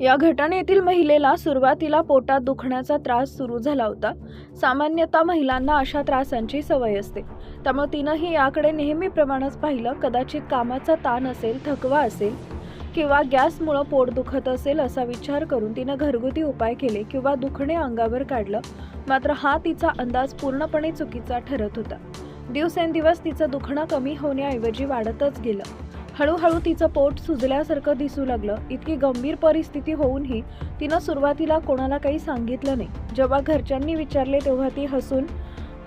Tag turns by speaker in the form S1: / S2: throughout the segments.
S1: या घटनेतील महिलेला सुरुवातीला पोटात दुखण्याचा त्रास सुरू झाला होता. सामान्यतः महिलांना अशा त्रासांची सवय असते. त्यामुळे तिनंही याकडे नेहमीप्रमाणेच पाहिलं कदाचित कामाचा ताण असेल थकवा असेल किंवा गॅसमुळं पोट दुखत असेल असा विचार करून तिनं घरगुती उपाय केले किंवा दुखणे अंगावर काढलं. मात्र हा तिचा अंदाज पूर्णपणे चुकीचा ठरत होता. दिवसेंदिवस तिचं दुखणं कमी होण्याऐवजी वाढतच गेलं. हळूहळू तिचं पोट सुजल्यासारखं दिसू लागलं. इतकी गंभीर परिस्थिती होऊनही तिनं सुरुवातीला कोणाला काही सांगितलं नाही. जेव्हा घरच्यांनी विचारले तेव्हा ती हसून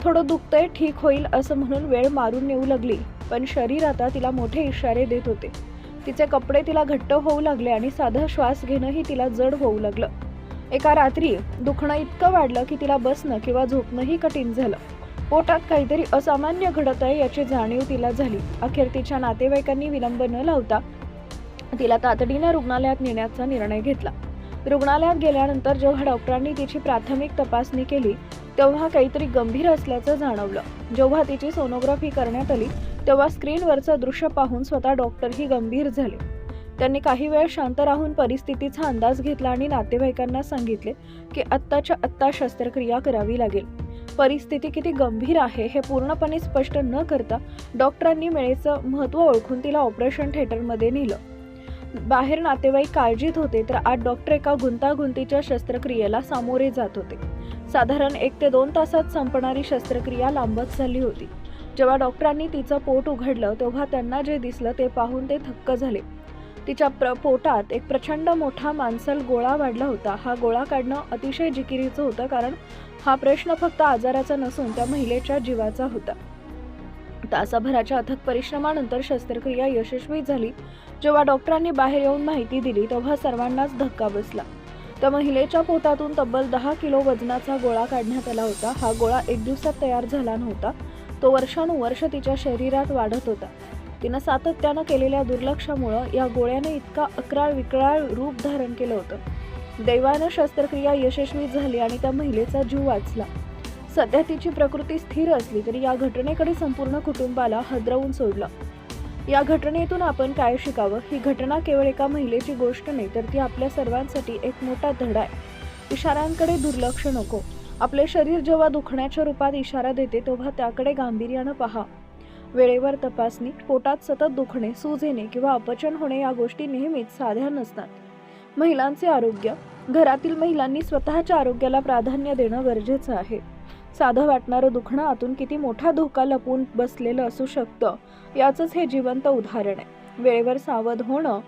S1: थोडं दुखतंय ठीक होईल असं म्हणून वेळ मारून नेऊ लागली. पण शरीर आता तिला मोठे इशारे देत होते. तिचे कपडे तिला घट्ट होऊ लागले आणि साधा श्वास घेणंही तिला जड होऊ लागलं. एका रात्री दुखणं इतकं वाढलं की तिला बसणं किंवा झोपणंही कठीण झालं. पोटात काहीतरी असामान्य घडत आहे याची जाणीव तिला झाली. अखेर तिच्या नातेवाईकांनी विलंब न लावता तिला तातडीनं रुग्णालयात नेण्याचा निर्णय घेतला. रुग्णालयात गेल्यानंतर जेव्हा डॉक्टरांनी तिची प्राथमिक तपासणी केली तेव्हा काहीतरी गंभीर असल्याचं जाणवलं. जेव्हा तिची सोनोग्राफी करण्यात आली तेव्हा स्क्रीनवरचं दृश्य पाहून स्वतः डॉक्टरही गंभीर झाले. त्यांनी काही वेळ शांत राहून परिस्थितीचा अंदाज घेतला आणि नातेवाईकांना सांगितले की आत्ताच्या आत्ता शस्त्रक्रिया करावी लागेल. परिस्थिती किती गंभीर आहे हे पूर्णपणे स्पष्ट न करता डॉक्टरांनी मेळेचं महत्त्व ओळखून तिला ऑपरेशन थिएटरमध्ये नेलं. बाहेर नातेवाईक काळजीत होते तर आज डॉक्टर एका गुंतागुंतीच्या शस्त्रक्रियेला सामोरे जात होते. साधारण एक ते दोन तासात संपणारी शस्त्रक्रिया लांबत झाली होती. जेव्हा डॉक्टरांनी तिचं पोट उघडलं तेव्हा त्यांना जे दिसलं ते पाहून ते थक्क झाले. तिच्या प्र पोटात एक प्रचंड मोठा मांसल गोळा वाढला होता. हा गोळा काढणं अतिशय जिकिरीचं होतं कारण हा प्रश्न फक्त आजाराचा नसून त्या महिलेच्या जीवाचा होता. तासाभराच्या अथक परिश्रमानंतर शस्त्रक्रिया यशस्वी झाली. जेव्हा डॉक्टरांनी बाहेर येऊन माहिती दिली तेव्हा सर्वांनाच धक्का बसला. त्या महिलेच्या पोटातून तब्बल दहा किलो वजनाचा गोळा काढण्यात आला होता. हा गोळा एक दिवसात तयार झाला नव्हता. तो वर्षानुवर्ष तिच्या शरीरात वाढत होता. तिनं सातत्यानं केलेल्या दुर्लक्षामुळं या गोळ्याने इतका अकराळ विकराळ रूप धारण केलं होतं. दैवानं शस्त्रक्रिया यशस्वी झाली आणि त्या महिलेचा जीव वाचला. सध्या तिची प्रकृती स्थिर असली तरी या घटनेकडे संपूर्ण कुटुंबाला हदरवून सोडलं. या घटनेतून आपण काय शिकावं? ही घटना केवळ एका महिलेची गोष्ट नाही तर ती आपल्या सर्वांसाठी एक मोठा धडा आहे. इशाऱ्यांकडे दुर्लक्ष नको. आपले शरीर जेव्हा दुखण्याच्या रूपात इशारा देते तेव्हा त्याकडे गांभीर्यानं पहा. वेळेवर तपासणी पोटात सतत दुखणे सूज येणे किंवा अपचन होणे या गोष्टी नेहमीच साध्या नसतात. महिलांचे आरोग्य घरातील महिलांनी स्वतःच्या आरोग्याला प्राधान्य देणं गरजेचं आहे. साधं वाटणारं दुखणं आतून किती मोठा धोका लपून बसलेलं असू शकतं याचंच हे जिवंत उदाहरण आहे. वेळेवर सावध होणं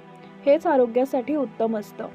S1: हेच आरोग्यासाठी उत्तम असतं.